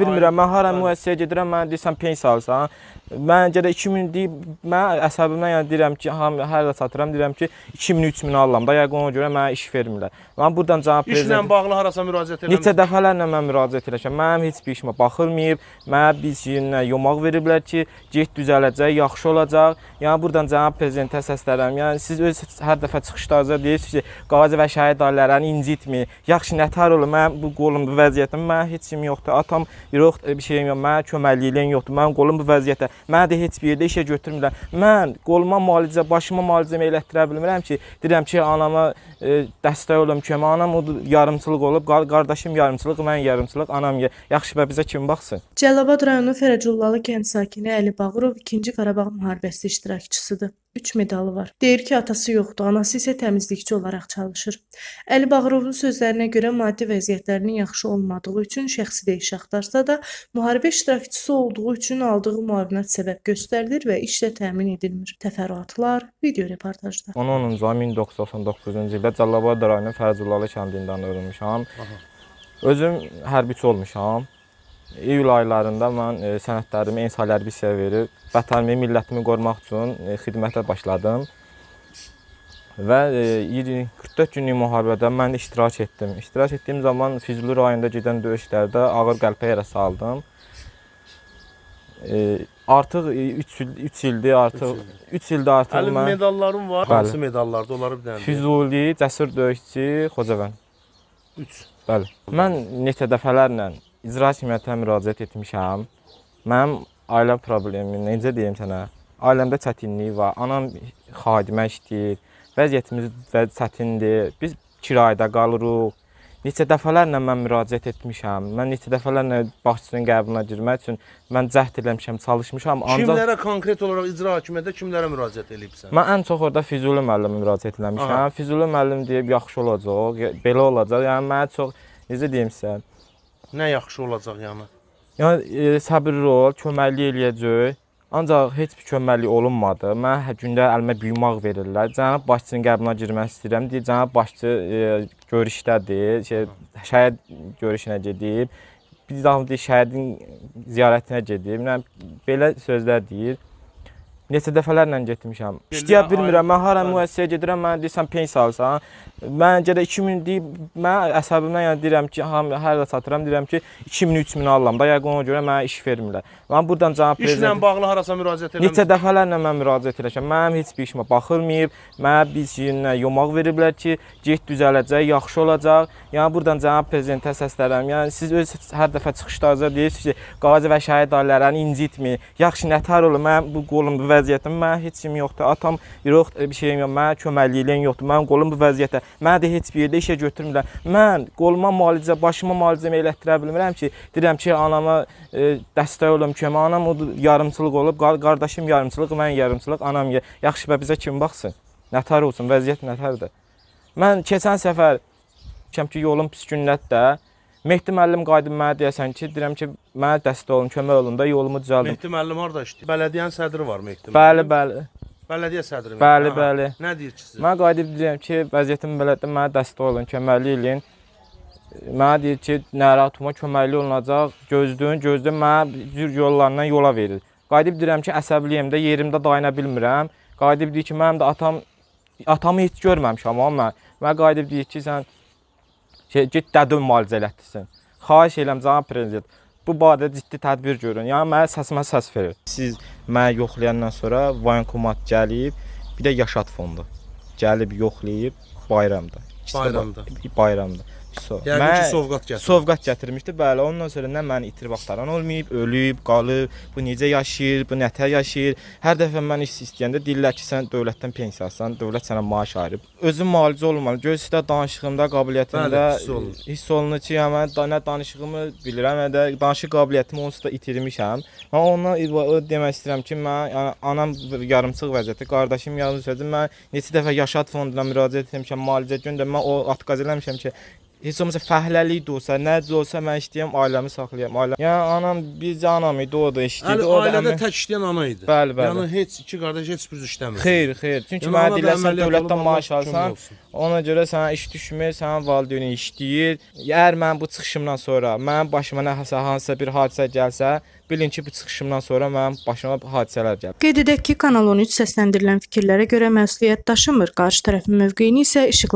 bilmirəm. Mən hara müəssisəyə gedirəm, mən deyirsən pensiya alsan. Mən gələ 2000 deyib, mən əsəbimdən yəni deyirəm ki, ham hər də satıram, deyirəm ki, 2000 3000 alıram da, yəqin ona görə mənə iş vermirlər. Mən burdan cənab İşlə prezident bağlı harasa müraciət eləmisiniz? Neçə dəfələrlə mən müraciət eləmişəm. Mənim heç bir işimə baxılmayıb. Mənə biz yerinə yomaq veriblər ki, get düzələcək, yaxşı olacaq. Yəni burdan cənab prezidentə səslənirəm. Yəni siz öz hər dəfə çıxışlarınızda deyirsiniz ki, qazi və şəhid ailələrəni incitməyin. Yaxşı nətər olur? Mənim bu qolum bu vəziyyətdə mən heç kim yoxdur. Atam yox, bir şeyim yox. Mənə köməklik eləyən yoxdur. Mənim qolum bu vəziyyətdə. Mənə də heç bir yerdə işə götürmürlər. Mən qoluma müalicə, başıma müalicə elətdirə bilmirəm ki, deyirəm ki, anama e, dəstək olum kömək. Anam o yarımçılıq olub, qar- qardaşım yarımçılıq, mən yarımçılıq, anam ya- yaxşı və bizə kim baxsın? Cəlilabad rayonu Fərəcullalı kənd sakini Əli Bağırov 2-ci Qarabağ müharibəsi iştirakçısıdır. 3 medalı var. Deyir ki, atası yoxdur, anası isə təmizlikçi olaraq çalışır. Əli Bağırovun sözlərinə görə maddi vəziyyətlərinin yaxşı olmadığı üçün şəxsi də iş axtarsa da, müharibə iştirakçısı olduğu üçün aldığı müavinət səbəb göstərilir və işlə təmin edilmir. Təfərrüatlar video reportajda. 10-10-cu ay 1999-cu ildə Cəlilabad rayonu Fərzullalı kəndindən ölmüşəm. Özüm hərbiçi olmuşam. İyul aylarında mən e, sənədlərimi Ensal Hərbisiyə verib vətənimi, millətimi qorumaq üçün e, xidmətə başladım. Və e, 20 44 günlük müharibədə mən də iştirak etdim. İştirak etdiyim zaman Füzuli rayonunda gedən döyüşlərdə ağır qəlpə yara saldım. E, artıq 3 il 3 ildir artıq 3 ildir artıq Əli mən medallarım var. Bəli. Hansı medallardır? Onları bir dənə. Füzuli, Cəsur döyüşçü, Xocavənd. 3. Bəli. Mən neçə dəfələrlə icra hakimiyyətinə müraciət etmişəm. Mənim ailə problemi, necə deyim sənə? Ailəmdə çətinlik var. Anam xadimə işləyir. Vəziyyətimiz və çətindir. Biz kirayədə qalırıq. Neçə dəfələrlə mən müraciət etmişəm. Mən neçə dəfələrlə başçının qəbuluna girmək üçün mən cəhd eləmişəm, çalışmışam. Ancaq Kimlərə konkret olaraq icra hakimiyyətində kimlərə müraciət edibsən? Mən ən çox orada Füzuli müəllimə müraciət eləmişəm. Aha. Füzuli müəllim deyib yaxşı olacaq, belə olacaq. Yəni mənə çox necə deyim sizə? Nə yaxşı olacaq yəni? Yəni e, səbirli ol, köməklik eləyəcək. Ancaq heç bir köməklik olunmadı. Mən hər gündə əlimə büyümaq verirlər. Cənab başçının qəbuluna girmək istəyirəm. Deyir, cənab başçı e, görüşdədir. Şey, şəhid görüşünə gedib. Bir daha deyir, şəhidin ziyarətinə gedib. Yəni belə sözlər deyir. Neçə dəfələrlə getmişəm. İşləyə bilmirəm. Mən hara müəssisəyə gedirəm, mən deyirsən pensiya alsan. Mən gələ 2000 deyib, mən əsəbimdən yəni deyirəm ki, hər də satıram, deyirəm ki, 2000 3000 alıram da, yəqin ona görə mənə iş vermirlər. Mən burdan cənab İşlə prezident bağlı harasa müraciət Neçə eləmisiniz? dəfələrlə mən müraciət eləmişəm. Mənim heç bir işimə baxılmayıb. Mənə biz yerinə yomaq veriblər ki, get düzələcək, yaxşı olacaq. Yəni burdan cənab prezidentə səslənirəm. Yəni siz öz hər dəfə çıxışlarınızda deyirsiniz ki, qazi və şəhid ailələrəni incitməyin. Yaxşı nətər olur? Mənim bu qolum bu vəziyyətdə, mənə heç kim yoxdur. Atam yox, bir şeyim yox. Mənə köməklik eləyən yoxdur. Mənim qolum bu vəziyyətdə. Mənə də heç bir yerdə işə götürmürlər. Mən qoluma müalicə, başıma müalicə elətdirə bilmirəm ki, deyirəm ki, anama e, dəstək olum kömək. Anam o yarımçılıq olub, qar- qardaşım yarımçılıq, mən yarımçılıq, anam ya- yaxşı və bizə kim baxsın? Nətər olsun, vəziyyət nətərdir? Mən keçən səfər ki, yolum pis gündədir. Mehdi müəllim qayıdıb mənə deyəsən ki, deyirəm ki, mənə dəstək olun, kömək olun da yolumu düzəldim. Mehdi müəllim harda işləyir? Bələdiyyənin sədri var Mehdi. Bəli, müəllim. bəli. Bələdiyyə sədri. Mehdi. Bəli, Aha. bəli. Nə deyir ki siz? Mən qayıdıb deyirəm ki, vəziyyətim belədir, mənə dəstək olun, köməklik eləyin. Mənə deyir ki, narahatıma köməkli olunacaq. Gözləyin, gözləyin mənə cür yollarından yola verir. Qayıdıb deyirəm ki, əsəbliyəm də, yerimdə dayana bilmirəm. Qayıdıb deyir ki, mənim də atam atamı heç görməmişəm amma mən. Mən qayıdıb deyir ki, sən get dədə müalicə elətdirsin. Xahiş edirəm cənab prezident. Bu barədə ciddi tədbir görün. Yəni mənə səsimə səs verir. Siz məni yoxlayandan sonra voyinkomat gəlib, bir də Yaşad fondu gəlib yoxlayıb bayramda. İkisi Bayramda. ba- bayramda. So, Yəqin ki, sovqat gətirib. Sovqat gətirmişdi. Bəli, ondan sonra nə məni itirib axtaran olmayıb, ölüb, qalıb, bu necə yaşayır, bu nətər yaşayır. Hər dəfə mən iş istəyəndə deyirlər ki, sən dövlətdən pensiya alsan, dövlət sənə maaş ayırıb. Özüm müalicə olmalı. Gözdə danışığımda, qabiliyyətimdə Bəli, hiss olunur. ki, yəni mən da- nə danışığımı bilirəm, nə də danışıq qabiliyyətimi onsuz da itirmişəm. Mən ondan demək istəyirəm ki, mən yəni, anam yarımçıq vəziyyətdə, qardaşım yarımçıq vəziyyətdə. Mən neçə dəfə Yaşad fonduna müraciət etmişəm, müalicə göndərmə, o atqaz eləmişəm ki, heç olmasa fəhləlik də olsa, nə də olsa mən istəyirəm ailəmi saxlayam. Ailəm. Yəni anam bizcə anam idi, o da işləyirdi. Da ailədə əmi- tək işləyən ana idi. Bəli, bəli. Yəni heç iki qardaş heç bir işləmir. Xeyr, xeyr. Çünki Yəni mənə deyirlər sən dövlətdən maaş alsan, ona görə sənə iş düşmür, sənin valideynin işləyir. Əgər mən bu çıxışımdan sonra mənim başıma nəsə hansısa bir hadisə gəlsə, bilin ki, bu çıxışımdan sonra mənim başıma hadisələr gəlir. Qeyd edək ki, Kanal 13 səsləndirilən fikirlərə görə məsuliyyət daşımır. Qarşı tərəfin mövqeyini isə işıqlandırır.